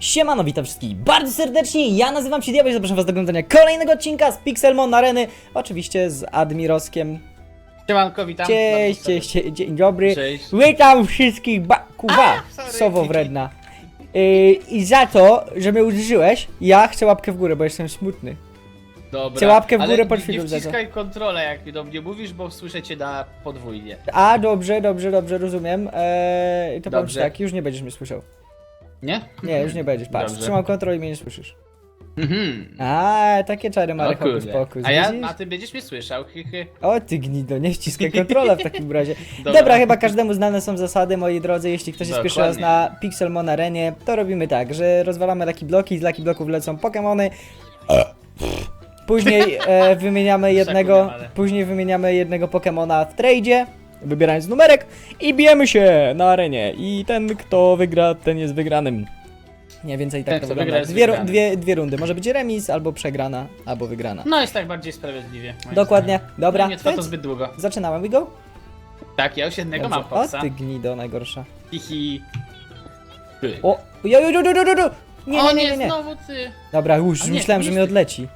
Siemano, witam wszystkich bardzo serdecznie, ja nazywam się Diabeł i zapraszam was do oglądania kolejnego odcinka z Pixelmon Areny, oczywiście z Admiroskiem. Siemanko, witam. Cześć, cześć, cie- dzień dobry. Cześć. Witam wszystkich, ba... kuwa, sorry, sowo wredna. Yy, I za to, że mnie uderzyłeś, ja chcę łapkę w górę, bo jestem smutny. Dobra. Chcę łapkę w Ale górę pod nie filmem za to. wciskaj kontrolę, jak do mnie mówisz, bo słyszę cię na podwójnie. A, dobrze, dobrze, dobrze, rozumiem. Eee, to powiem ci Dobrze. tak, już nie będziesz mnie słyszał. Nie? Nie, już nie będziesz, patrz, Dobrze. trzymam kontrolę i mnie nie słyszysz. Mhm. A, takie czary O mary hokus kurde. pokus, A ja, widzisz? a ty będziesz mnie słyszał, hy, hy. O ty gnido, nie wciskaj kontrola w takim razie. Dobra. Dobra. chyba każdemu znane są zasady, moi drodzy. Jeśli ktoś jest pierwszy raz na Pixelmon Arenie, to robimy tak, że rozwalamy Lucky Bloki, z Lucky Bloków lecą Pokémony. Później e, wymieniamy jednego, Zakupiam, później wymieniamy jednego Pokémona w tradzie, wybierając numerek i bijemy się na arenie. I ten, kto wygra, ten jest wygranym. Nie więcej tak Ten, to kto wygląda. wygra, jest Dwie, ru- dwie, dwie rundy. Może być remis, albo przegrana, albo wygrana. No jest tak bardziej sprawiedliwie. moim Dokładnie. zdaniem. Dobra, Nie trwa to więc zbyt długo. zaczynamy. We go? Tak, ja już jednego mam Dobrze. O Foxa. ty gnido najgorsza. Hihi. O! Jo, jo, jo, jo, jo, jo. Nie, o nie, nie, nie, nie. znowu ty. Dobra, już A nie, myślałem, że nie mi odleci.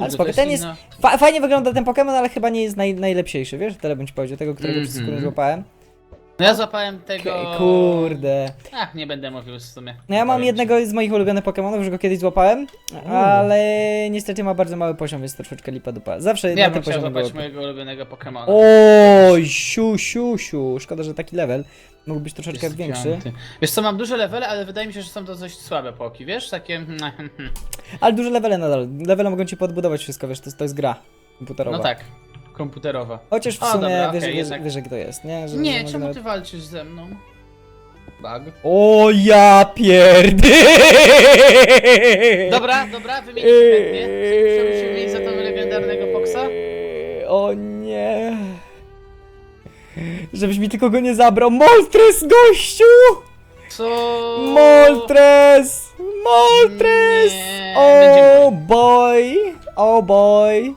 Kurde, Ale spoko, to ten jest- inna- Fa fajnie wygląda ten Pokémon, ale chyba nie jest naj najlepszy, wiesz? Tyle bym ci powiedział, tego, którego Mhm. przez sekundę złapałem. No ja złapałem tego... Okej, Kurde. Ach, nie będę mówił w sumie. No ja mam Powiem ci. jednego z moich ulubionych Pokémonów, że go kiedyś złapałem, ale niestety ma bardzo mały poziom, jest troszeczkę lipa dupa. Zawsze Ja na bym tym chciał poziomie złapać mojego ulubionego Pokemona. Oj, siu, siu, siu. Szkoda, że taki level mógł być troszeczkę Jest większy. piąty. Wiesz co, mam duże levele, ale wydaje mi się, że są to dość słabe poki, wiesz? Takie... Ale duże levele nadal. Levele mogą ci podbudować wszystko, wiesz, to, to jest gra komputerowa. No tak, komputerowa. Chociaż w O, sumie dobra, wiesz, okej, wiesz, jednak. wiesz, jak to jest, nie? Że Nie, czemu nawet- ty walczysz ze mną? Bug. O ja pierdy! Dobra, dobra, wymienić chętnie. Chciałbyś się wymienić za tego legendarnego Foxa? O nie. Żebyś mi tylko go nie zabrał. Moltres, gościu! Co? Moltres! Moltres! Nie, Oh będzie boy! Oh boy!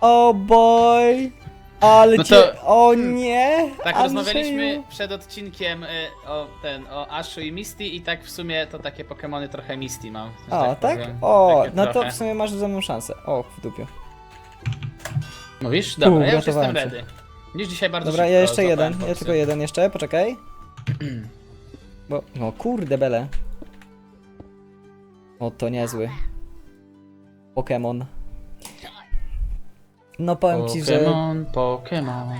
Oh boy! Ale No cię... to- O nie! Tak, Andrzeju. rozmawialiśmy przed odcinkiem y, o ten, o Ashu i Misty i tak w sumie to takie Pokemony trochę Misty mam. że O, tak? powiem. O, Takie no to trochę. w sumie masz ze mną szansę. O, w dupiu. Mówisz? Dobra, ja już uratowałem jestem cię. ready. Dzisiaj bardzo Dobra, szybko ja jeszcze złapałem jeden, ja tylko jeden jeszcze, poczekaj. Bo, no kurde bele. O, to niezły. Pokémon. No powiem ci, że Pokémon, Pokémon.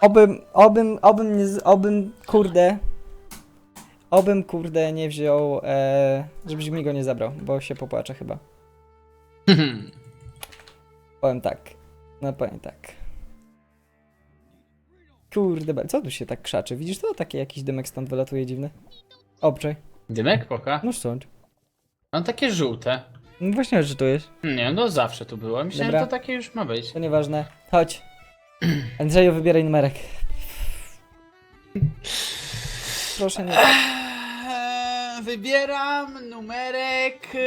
obym, obym, obym, nie, z- obym, kurde, obym, kurde, nie wziął, e, żebyś mi go nie zabrał, bo się popłaczę chyba. Powiem tak, no powiem tak. Kurde, co tu się tak krzaczy? Widzisz to? Taki jakiś dymek stąd wylatuje dziwny. Obczaj. Dymek, poka? No stąd. Mam takie żółte. No właśnie, że to jest. Nie, no zawsze tu było. Myślałem, Dobra. że to takie już ma być. To nieważne. Chodź. Andrzeju, wybieraj numerek. Proszę nie. Eee, Wybieram numerek y,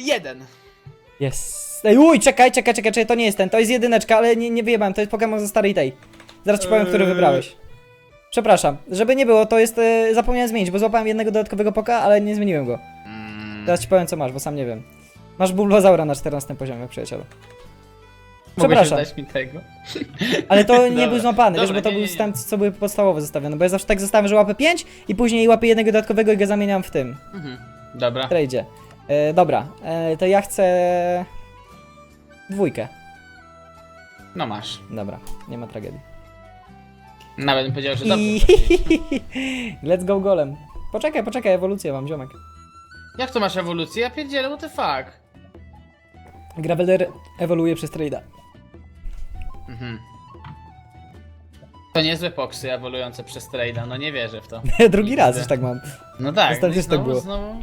jeden. Jest. Ej, uj, czekaj, czekaj, czekaj, czekaj, to nie jest ten, to jest jedyneczka, ale nie, nie wyjebałem, to jest Pokémon ze starej tej. Zaraz ci powiem, który Eee. wybrałeś. Przepraszam, żeby nie było, to jest, e, zapomniałem zmienić, bo złapałem jednego dodatkowego poka, ale nie zmieniłem go. Mm. Teraz ci powiem, co masz, bo sam nie wiem. Masz Bulbazaura na 14 poziomie, przyjacielu. Mogłeś Przepraszam. dać mi tego. Ale to nie był złapany, wiesz, bo to nie, był nie, system, co były podstawowe zostawione, bo ja zawsze tak zostawiam, że łapę 5 i później łapę jednego dodatkowego i go zamieniam w tym, Mhm. Dobra. w tradzie. E, dobra, e, to ja chcę... Dwójkę. No masz. Dobra, nie ma tragedii. Nawet bym powiedział, że dobrze. I... Let's go golem. Poczekaj, poczekaj, ewolucję mam, ziomek. Jak to masz ewolucję? Ja pierdzielę, what the fuck? Graveler ewoluuje przez trade'a. Mhm. To niezłe poksy ewoluujące przez trade'a, no nie wierzę w to. Drugi raz już tak mam. No tak, Ostatnio też tak znowu, było. znowu...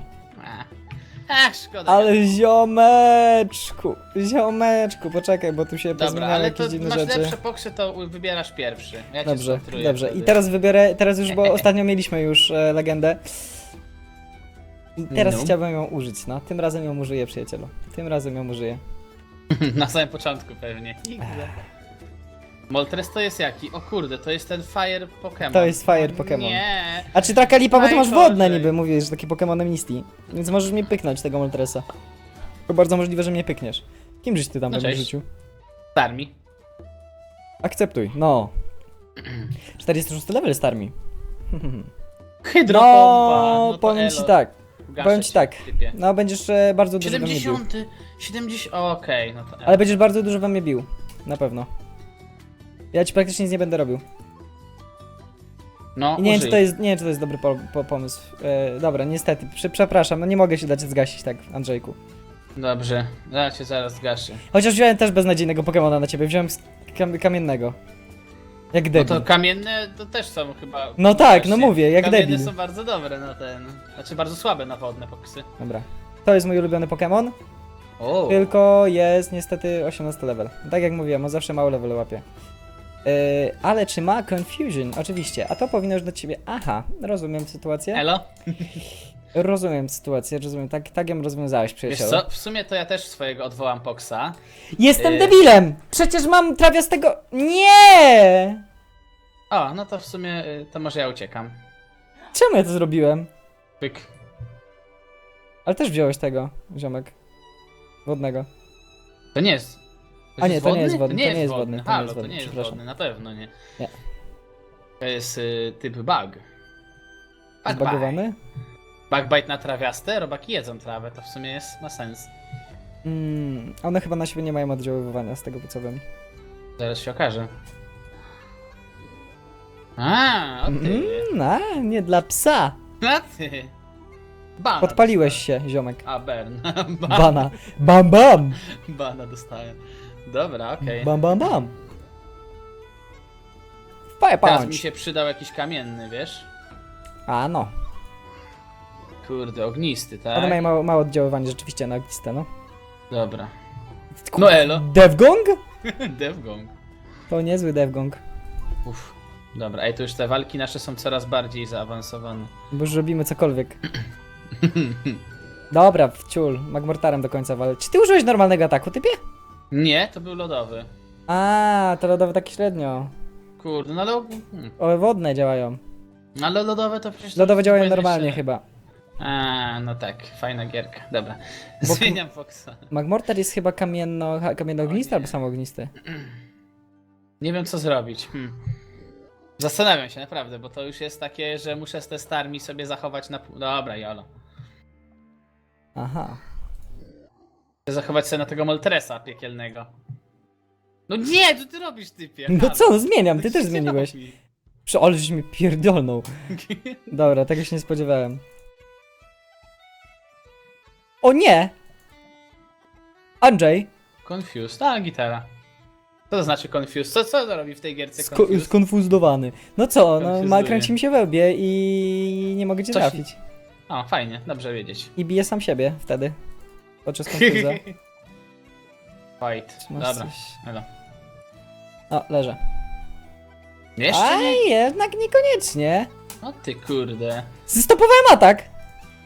Ach, szkoda. Ale ziomeczku, ziomeczku, poczekaj, bo tu się Dobra, pozmieniały ale jakieś to dziwne masz rzeczy. lepsze poksy, to wybierasz pierwszy. Ja cię Dobrze, dobrze. I wtedy. teraz wybiorę, teraz już, bo ostatnio mieliśmy już e, legendę. I teraz No. chciałbym ją użyć, no. Tym razem ją użyję, przyjacielu. Tym razem ją użyję. Na samym początku pewnie. Moltres to jest jaki? O kurde, to jest ten Fire Pokémon. To jest Fire Pokémon. Nie. A czy taka lipa, bo ty masz Najgorzej. wodne niby, mówisz, że takie Pokémony Misty. Więc możesz mnie pyknąć tego Moltresa. To bardzo możliwe, że mnie pykniesz. Kim żeś ty tam No mnie cześć. rzucił? Starmi. Akceptuj, no. 46 level Starmi. Hydropompa. No, to powiem ci elo. tak. Gaszę powiem ci tak. typie. No, będziesz e, bardzo dużo we mnie bił. 70. 70. Okej, no to. Ale będziesz bardzo dużo we mnie bił. Na pewno. Ja ci praktycznie nic nie będę robił. No, I nie wiem, czy użyj. to jest, nie wiem, czy to jest dobry po, po, pomysł. E, dobra, niestety, prze, przepraszam, no nie mogę się dać zgasić tak, Andrzejku. Dobrze, ja cię zaraz zgaszę. Chociaż wziąłem też beznadziejnego Pokemona na ciebie, wziąłem z kam kamiennego. Jak No debil. to kamienne to też są chyba. No tak, no mówię, jak kamienne debil. są bardzo dobre na ten. Znaczy bardzo słabe na wodne poksy. Dobra. To jest mój ulubiony Pokémon, O. tylko jest niestety 18 level. Tak jak mówiłem, on zawsze mały level łapie. Yy, ale czy ma Confusion? Oczywiście, a to powinno już do ciebie. Aha, rozumiem sytuację. Elo? Rozumiem sytuację, rozumiem. Tak, tak ją rozwiązałeś, Wiesz przyjacielu. co, w sumie to ja też swojego odwołam poksa. Jestem Yy. debilem! Przecież mam trawiastego. Nie! O, no to w sumie y, to może ja uciekam. Czemu ja to zrobiłem? Pyk. Ale też wziąłeś tego, ziomek. Wodnego. To nie jest. A nie, to nie jest wodny? to nie jest wodny, to nie Halo, jest to wodny, nie jest przepraszam. wodny, na pewno nie. Nie. To jest y, typ bug. Bug Zbagowany? Bugbite na trawiaste, robaki jedzą trawę, to w sumie jest, ma sens. Mm, one chyba na siebie nie mają oddziaływania z tego co wiem. Zaraz się okaże. A, o ty. Mm, a, nie dla psa. A ty. Bana Podpaliłeś się, ziomek. dostałem. A, Bern. Ba- Bana. Bam bam! Bana dostałem. Dobra, okej. Bam bam bam! Fire Teraz mi punch! się przydał jakiś kamienny, wiesz? A no. Kurde, ognisty, One tak? mają mało, mało oddziaływanie rzeczywiście na ogniste, no. Dobra. No elo. Devgong? Devgong. To niezły Devgong. Uff. Dobra, ej, to już te walki nasze są coraz bardziej zaawansowane. Bo już robimy cokolwiek. Dobra, wciul. Magmortarem do końca walę. Czy ty użyłeś normalnego ataku, typie? Nie, to był lodowy. A, to lodowe tak średnio. Kurde, no ale... Hmm. O, wodne działają. No ale lodowe to przecież... Lodowe działają normalnie chyba. A, no tak, fajna gierka. Dobra. Bo- Zmieniam Foxa. Magmortar jest chyba kamienno, ha- kamienno-ognisty O nie. albo samoognisty. Nie wiem co zrobić. Hmm. Zastanawiam się naprawdę, bo to już jest takie, że muszę z te starmi sobie zachować na pół. Dobra, jolo. Aha. Chcę zachować sobie na tego Moltresa piekielnego. No nie, co ty robisz, typie? No Halo. co, no zmieniam, ty Co też zmieniłeś. żeś mi pierdolnął. Dobra, tego się nie spodziewałem. O nie! Andrzej, Confused. A, gitara. Co to znaczy confused? Co, co to robi w tej gierce sko- confused? skonfuzowany. No co, no Konfuzuje. ma kręci mi się we łbie i nie mogę cię Coś- trafić. O, fajnie, dobrze wiedzieć. I biję sam siebie wtedy. Podczas konfuza. Fight. Masz Dobra, coś? elo. O, leżę. Jeszcze A nie? jednak niekoniecznie. O ty kurde. Zestopowałem atak.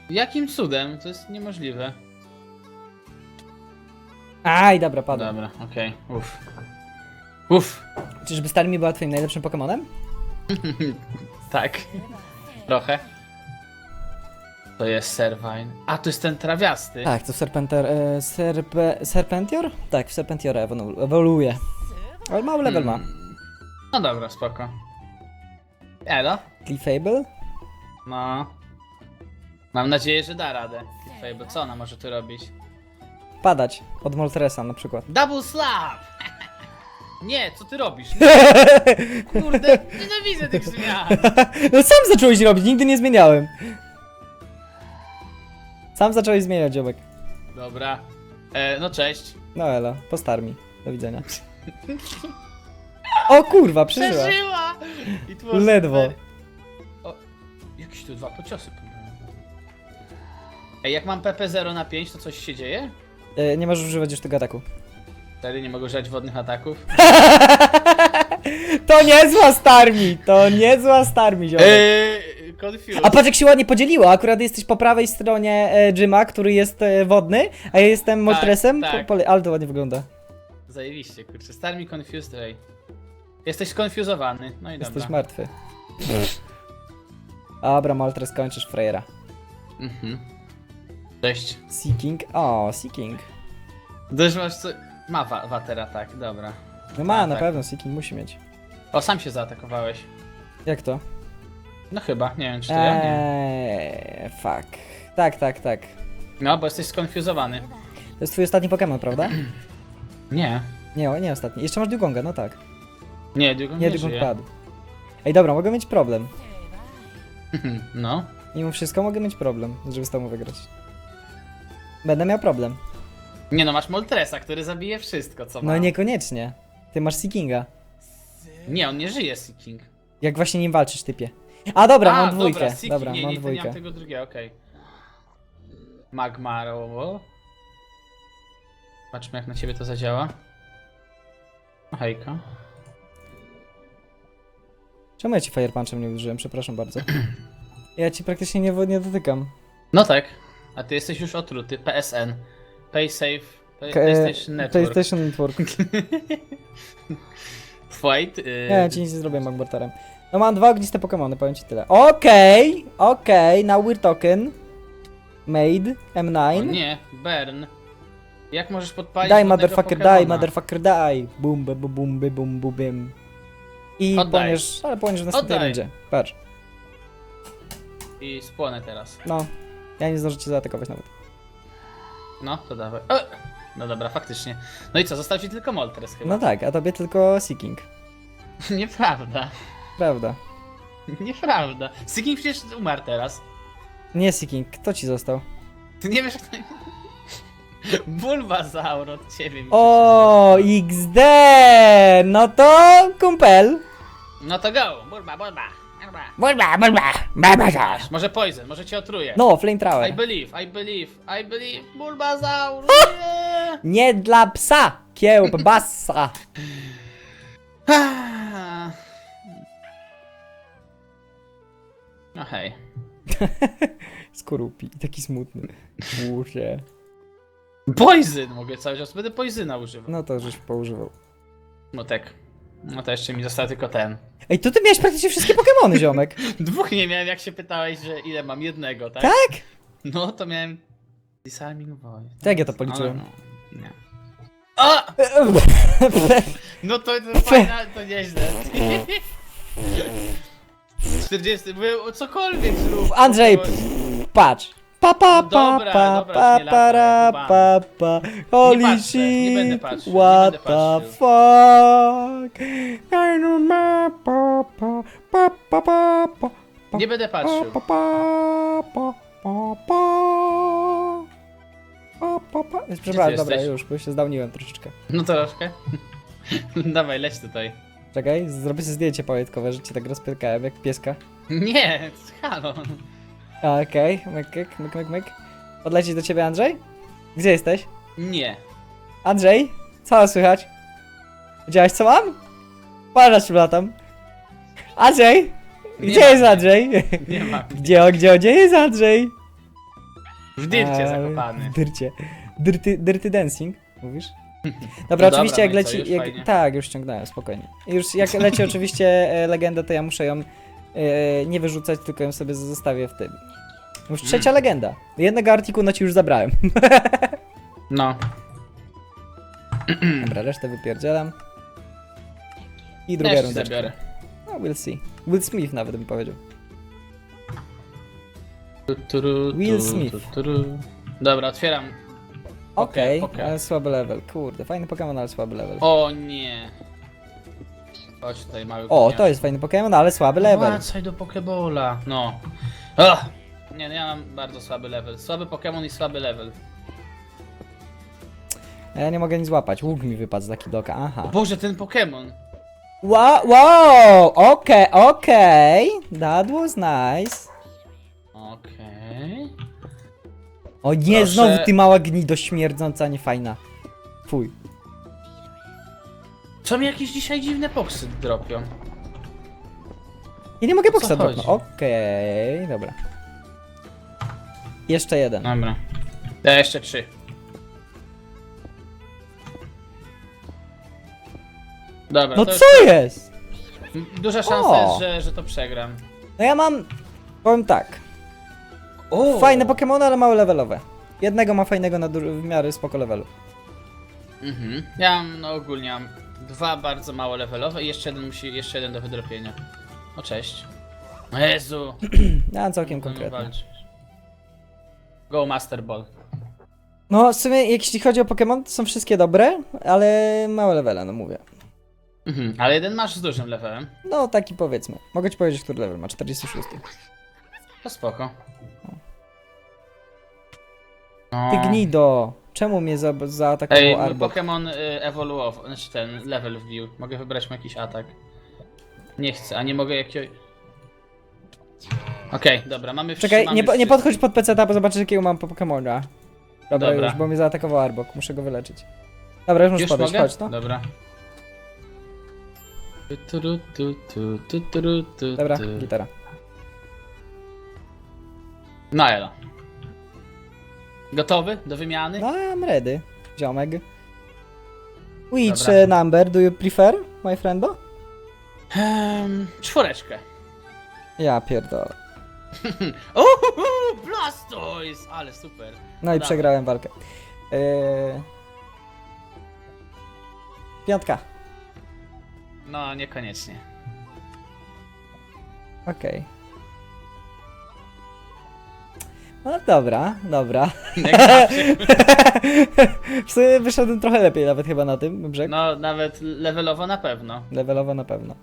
Jakim cudem? To jest niemożliwe. Aj, dobra, padł. Dobra, okej. Uff. Uff. Czyżby Starmie była twoim najlepszym Pokemonem? Tak. Trochę. To jest Servine. A, to jest ten trawiasty. Tak, to Serpenter... E, serpe, Serpentior? Tak, w Serpentiora ewolu- ewoluuje. Ale mały level ma. Hmm. No dobra, spoko. Elo? Cleafable? No. Mam nadzieję, że da radę. Fable, co ona może tu robić? Padać. Od Moltresa na przykład. Double slap! Nie, co ty robisz? Kurde, nienawidzę tych zmian. no sam zacząłeś robić, nigdy nie zmieniałem. Sam zacząłeś zmieniać, dziobek. Dobra. E, no cześć. No elo, po Starmi. Do widzenia. O kurwa, przeżyła. Przeżyła! I tu masz Ledwo. super- O, jakieś tu dwa pociosy. pobrałem. Ej, jak mam PP 0 na 5, to coś się dzieje? E, nie możesz używać już tego ataku. Wtedy nie mogę używać wodnych ataków. to niezła Starmi! To niezła Starmi, ziomek. Eee, confused. A patrz jak się ładnie podzieliło, akurat jesteś po prawej stronie e, Jima, który jest e, wodny, a ja jestem Moltresem, tak. Po, po, ale to ładnie wygląda. Zajebiście, kurczę. Star mi confused, ej. Jesteś skonfuzowany. No i Jesteś dobra. martwy. Dobra, Moltres, kończysz frajera. Mhm. Cześć. Seeking? O, Seeking. Też masz co... Ma wa watera, tak, dobra. No ma, A, na tak. pewno, Seeking musi mieć. O, sam się zaatakowałeś. Jak to? No chyba, nie wiem czy to ja, nie. Eee, fuck. Tak, tak, tak. No, bo jesteś skonfuzowany. To jest twój ostatni Pokémon, prawda? Nie. Nie, o, nie ostatni. Jeszcze masz Dugonga, no tak. Nie, Dugong Nie, nie, Dugong żyje. padł. Ej, dobra, mogę mieć problem. No. Mimo wszystko mogę mieć problem, żeby z tobą wygrać. Będę miał problem. Nie no, masz Moltresa, który zabije wszystko, co ma. No niekoniecznie. Ty masz Seekinga. Nie, on nie żyje, Seeking. Jak właśnie nim walczysz, typie. A dobra, A, mam dwójkę. Dobra, Dobra, Seeking, nie, mam nie, to nie dwójkę. mam tego drugiego, okej. Magmarowo. Patrzmy jak na ciebie to zadziała. No hejka. Czemu ja ci Fire Punchem nie użyłem? Przepraszam bardzo. Ja ci praktycznie nie, nie dotykam. No tak. A ty jesteś już otruty. PSN. PaySafe. Pay, PlayStation Network. PlayStation Network. Fight. Yy... Nie, ci nic nie zrobię Magbarterem. No mam dwa ogniste Pokémony, powiem ci tyle. Okej, okej, now we're talking. Made, o, M9. nie, Burn. Jak możesz podpalić wodnego motherfucker, die, motherfucker, die. Bum, bum, bum, bum, bum, bum, bum, bum. I Oddaj. płoniesz, ale płoniesz w następnej Oddaj. rundzie. Patrz, I spłonę teraz. no. Ja nie zdążę cię zaatakować nawet. No, to dawaj. O! No dobra, faktycznie. No i co, został ci tylko Moltres chyba. No tak, a tobie tylko Seeking. Nieprawda. Prawda. Nieprawda. Seeking przecież umarł teraz. Nie Seeking, kto ci został? Ty nie wiesz jak to... Bulbasaur od ciebie mi O, XD! No to kumpel. No to go! Bulba, bulba! Bulba. Bulba, bulba, bulba, Masz, Może poison, może cię otruje. No, Flame I believe, I believe, I believe. Bulbasaur! Nie! Nie dla psa! Kiełb, bassa! Ah. No hej. Skorupi, taki smutny. Muszę. Poison mogę cały czas, będę poisyna używał. No to żeś poużywał. No tak. No to jeszcze mi został tylko ten. Ej, to ty miałeś praktycznie wszystkie Pokémony, ziomek. Dwóch nie miałem, jak się pytałeś, że ile mam jednego, tak? Tak? No to miałem. Disarming Voice. To jak ja to policzyłem? No, nie. O! No to, to fajna, to nieźle. 40, był cokolwiek zrób. Andrzej, Patrz. Pa pa No pa dobra, pa dobra, pa nie pa ra lataj, pa pa Holy patrzę, nie będę shit, patrzył, nie what będę the patrzył. fuck I know ma pa pa pa pa pa pa pa Nie będę patrzył. pa pa pa pa pa pa pa pa Przepraszam, ty dobra, jesteś? już, bo się zdałniłem troszeczkę. No troszkę. Dawaj, leć tutaj. Czekaj, zrobię sobie zdjęcie pamiątkowe, że cię tak rozpierkałem jak pieska. Nie, halo. Okej, myk, myk, myk, myk, myk. Podlecieć do ciebie, Andrzej? Gdzie jesteś? Nie. Andrzej? Co słychać? Widziałeś co mam? Patrz, latam. Andrzej? Nie Gdzie ma jest mnie. Andrzej? Nie ma. Gdzie, o, gdzie, o, gdzie jest Andrzej? W dyrcie A, zakopany. W dyrcie. Dirty, dirty dancing, mówisz? Dobra, No oczywiście dobra, jak no i co, leci... już Jak, fajnie? tak, już ściągnąłem, spokojnie. Już jak leci oczywiście e, legenda, to ja muszę ją e, nie wyrzucać, tylko ją sobie zostawię w tym. Już trzecia legenda. Jednego artykułu ci już zabrałem. No. Dobra, resztę wypierdzielam. I druga zabiorę. No, we'll see. Will Smith nawet bym powiedział. Tu, turu, tu, Will Smith. tu. Dobra, otwieram. Okej, okej. ale słaby level. Kurde, fajny Pokémon, ale słaby level. O nie. Chodź tutaj, mały O, to jest fajny Pokémon, ale słaby level. Wracaj do Pokebola. No. Ach. Nie, no ja mam bardzo słaby level. Słaby Pokémon i słaby level. A Ja nie mogę nic złapać. Łuk mi wypadł z Lucky Doka, aha. Boże, ten Pokémon. Wow, wow, okej, okej. That was nice. Okej. O nie, Proszę. znowu ty mała gnido śmierdząca, niefajna. Fuj. Co mi jakieś dzisiaj dziwne poksy dropią? Ja nie mogę boksa chodzi? dropnąć. Okej, dobra. Jeszcze jeden. Dobra. Ja jeszcze trzy. Dobra, No to co jest? Duża szansa O! jest, że, że to przegram. No ja mam, powiem tak, O! fajne Pokémony, ale mało levelowe. Jednego ma fajnego na dur- w miarę spoko levelu. Mhm. Ja mam, no ogólnie mam dwa bardzo mało levelowe i jeszcze jeden musi, jeszcze jeden do wydropienia. O cześć. O Jezu! Ja mam całkiem walczyć. Go Master Ball. No w sumie jeśli chodzi o Pokémon, to są wszystkie dobre, ale małe levele, no mówię. Mhm. Ale jeden masz z dużym levelem. No taki powiedzmy. Mogę ci powiedzieć, który level ma, 46. To spoko. No. Ty gnido! Czemu mnie za zaatakował Ej, mój Arbok? Pokémon y, ewoluował, znaczy ten level wbił. Mogę wybrać mu jakiś atak. Nie chcę, a nie mogę jakiegoś... Okej, dobra, mamy Czekaj, mamy nie, po- nie wszystko. podchodź pod PC, bo zobaczysz jakiego mam Pokémona. Dobra, Dobra. już, bo mnie zaatakował Arbok, muszę go wyleczyć. Dobra, już możesz Już podejść, mogę? chodź no. Dobra. Tu, tu, tu, tu, tu, tu, tu, Dobra, gitara. No elo. Gotowy do wymiany? No, I'm ready, ziomek. Which Dobra. uh, number do you prefer, my friendo? Ehm, czwóreczkę. Ja pierdolę. Uhuhu, Blastoise! Ale super. No i Dobra. przegrałem walkę. Eee... Piątka. No, niekoniecznie. Okej. No dobra, dobra. Jak zawsze. w sumie wyszedłem trochę lepiej nawet chyba na tym brzeg. No, nawet levelowo na pewno. Levelowo na pewno.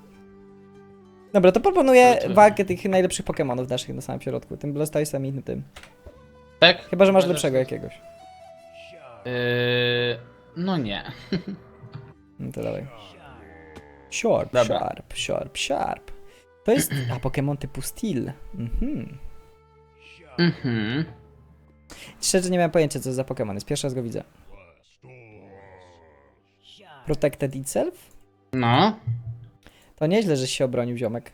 Dobra, to proponuję Trudno. walkę tych najlepszych Pokémonów naszych na samym środku. Tym Blastoise'em i tym. Tak? Chyba, że masz Będę- lepszego jakiegoś. Yy, no nie. No to dawaj. Sharp, Dobra. sharp, sharp, sharp. To jest... A, Pokémon typu Steel. Mhm. Mhm. Szczerze nie miałem pojęcia co za Pokémon jest. Pierwszy raz go widzę. Protected itself? No. To nieźle, że się obronił ziomek.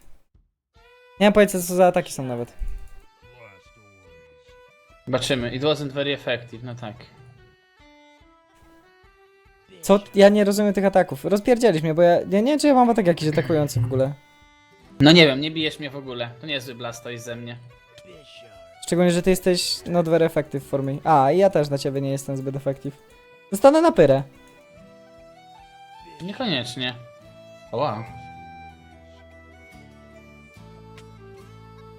Nie mam pojęcia co za ataki są nawet. Zobaczymy. It wasn't very effective, no tak. Co? Ja nie rozumiem tych ataków. Rozpierdzieliś mnie, bo ja, ja nie wiem czy ja mam atak jakiś atakujący w ogóle. No nie wiem, nie bijesz mnie w ogóle. To niezły Blastoise ze mnie. Szczególnie, że ty jesteś not very effective for me. A, i ja też na ciebie nie jestem zbyt effective. Zostanę na pyrę. Niekoniecznie. O, wow.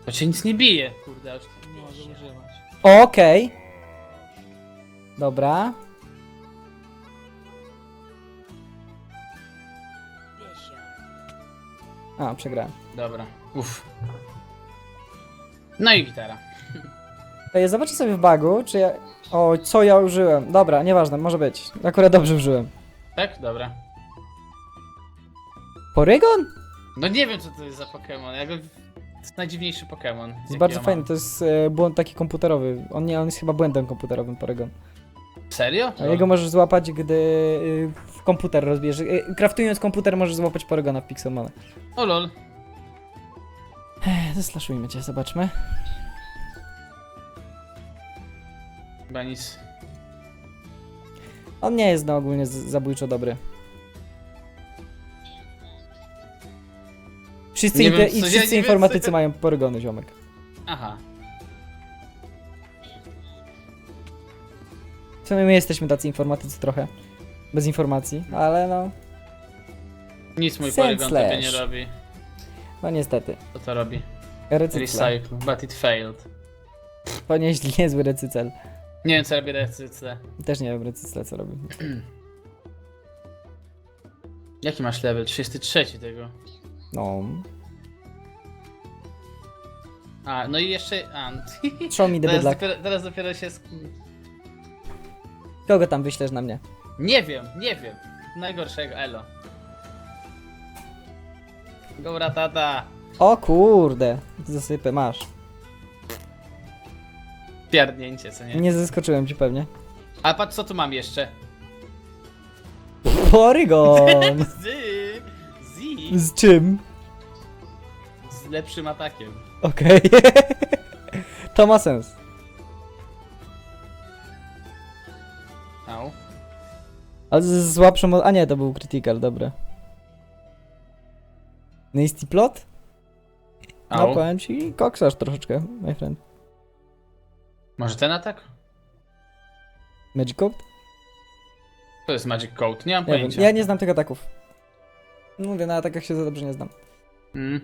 To cię nic nie bije. Kurde, już nie mogę używać. Okej. Dobra. A, przegrałem. Dobra. Uff. No i gitara. Ej, zobaczę sobie w bagu, czy ja... O, co ja użyłem. Dobra, nieważne, może być. Akurat dobrze użyłem. Tak? Dobra. Porygon? No nie wiem co to jest za Pokémon. Ja go... To jest najdziwniejszy Pokémon. Jest jaki bardzo ja mam. fajny, to jest e, błąd taki komputerowy. On nie, on jest chyba błędem komputerowym, Porygon. Serio? A jego możesz złapać, gdy y, w komputer rozbierzesz. Y, Kraftując komputer możesz złapać Porygona w Pixelmona. O lol. Zeslaszujmy cię, zobaczmy. Chyba nic. On nie jest no ogólnie z- zabójczo dobry. Wszyscy, Nie inte- wiem, i co- ja wszyscy nie wiem, informatycy co- mają porygony, ziomek. Aha. W sumie my jesteśmy tacy informatycy trochę. Bez informacji, ale no, Nic mój Sand Porygon tobie nie slash. robi. No niestety. Co to robi? Recycle. Recycle, but it failed. To nie, niezły recycel. Nie wiem co robi recycle. Też nie wiem recycle co robi. Jaki masz level? 33 tego. No. A, no i jeszcze... A, Show me the teraz, dopiero, teraz dopiero się... sk- Kogo tam wyślesz na mnie? Nie wiem, nie wiem. Najgorszego, elo. Dobra, tata. O kurde, zasypę, masz. Pierdnięcie, co nie? Nie zaskoczyłem ci pewnie. A patrz co tu mam jeszcze. Porygon! Z... Z... Z czym? Z lepszym atakiem. Okej. to ma sens. Au. Ale z z słabszą... A nie, to był critical, dobra. Nasty plot? No Au. powiem ci, koksasz troszeczkę, my friend. Może ten atak? Magic Code? To jest Magic Code, nie mam Nie wiem, pojęcia. ja nie znam tych ataków. Mówię, na atakach się za dobrze nie znam. Mm.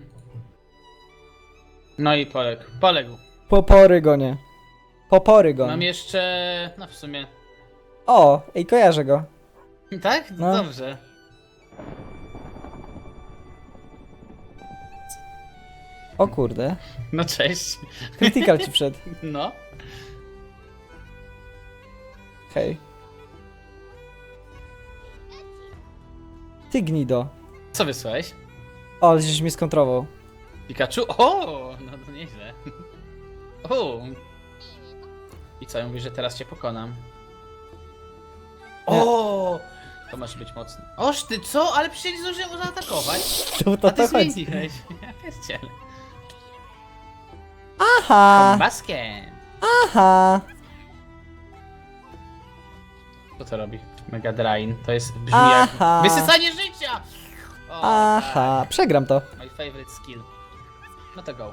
No i poległ. Poległ. Po porygonie. Po porygon. Mam jeszcze... No w sumie... O, ej, kojarzę go. Tak? No. Dobrze. O kurde. No cześć. Critical ci wszedł. No. Hej. Ty gnido. Co wysłałeś? O, ale żeś mnie skontrował. Pikachu? O, no to nieźle. O. I co, mówisz, że teraz cię pokonam? O! To masz być mocny. Oż ty, co? Ale przecież nie zdążyłem zaatakować. To, to, A ty to chodzi. zmieniłeś. Ja pierdzielę. Aha! Baskiem. Aha! Co to robi? Mega Drain. To jest brzmi Aha. jak wysycanie życia! O, Aha! Przegram to. tak. My favorite skill. No to go.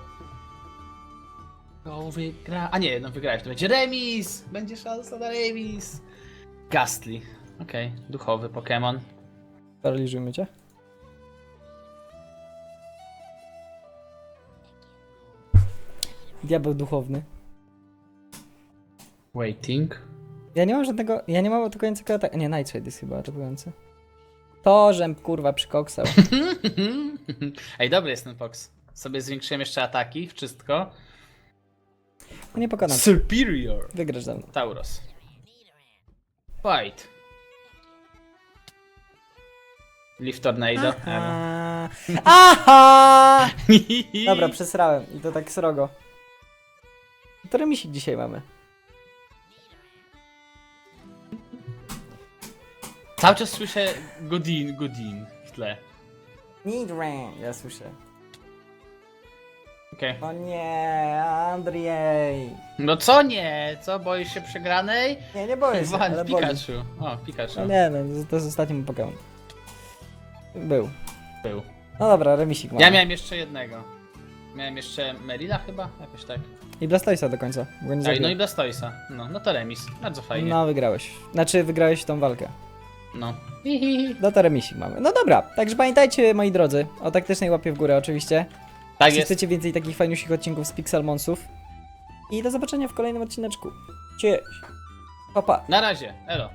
Go wygra... A nie, no wygrałeś. To będzie remis! Będzie szansa na remis. Gastly. Okej, duchowy Pokémon. Paraliżujmy cię. Diabeł duchowny. Waiting. Ja nie mam żadnego. Ja nie mam tylko języka ataku. Nie, Nightshade jest chyba atakujący. To, żem kurwa przykoksał. Ej, dobry jest ten Fox. Sobie zwiększyłem jeszcze ataki w czystko. No nie pokonam. cię. Superior. Wygrasz ze mną. Tauros. Fight. Leaf Tornado. Aha! Aha! Dobra, przesrałem. I to tak srogo. To remisik dzisiaj mamy. Cały czas słyszę Godin, Godin w tle. Need rain. Ja słyszę. Okej. O nie, Andrzej. No co nie? Co, boisz się przegranej? Nie, nie boję się, ale boli. Pikachu. O, Pikachu. No nie, no to jest ostatni mój Pokémon. Był. Był. No dobra, remisik mamy. Ja miałem jeszcze jednego. Miałem jeszcze Merila chyba? Jakoś tak. I Blastoisa do końca, go nie zabiłem. no i Blastoisa. No, no to remis. Bardzo fajnie. No, wygrałeś. Znaczy, wygrałeś tą walkę. No. To remisik mamy. No dobra, także pamiętajcie, moi drodzy, o taktycznej łapie w górę oczywiście. Tak Jeśli jest. chcecie więcej takich fajniejszych odcinków z Pixelmonsów. I do zobaczenia w kolejnym odcineczku. Cześć. Pa, pa. Na razie. Elo.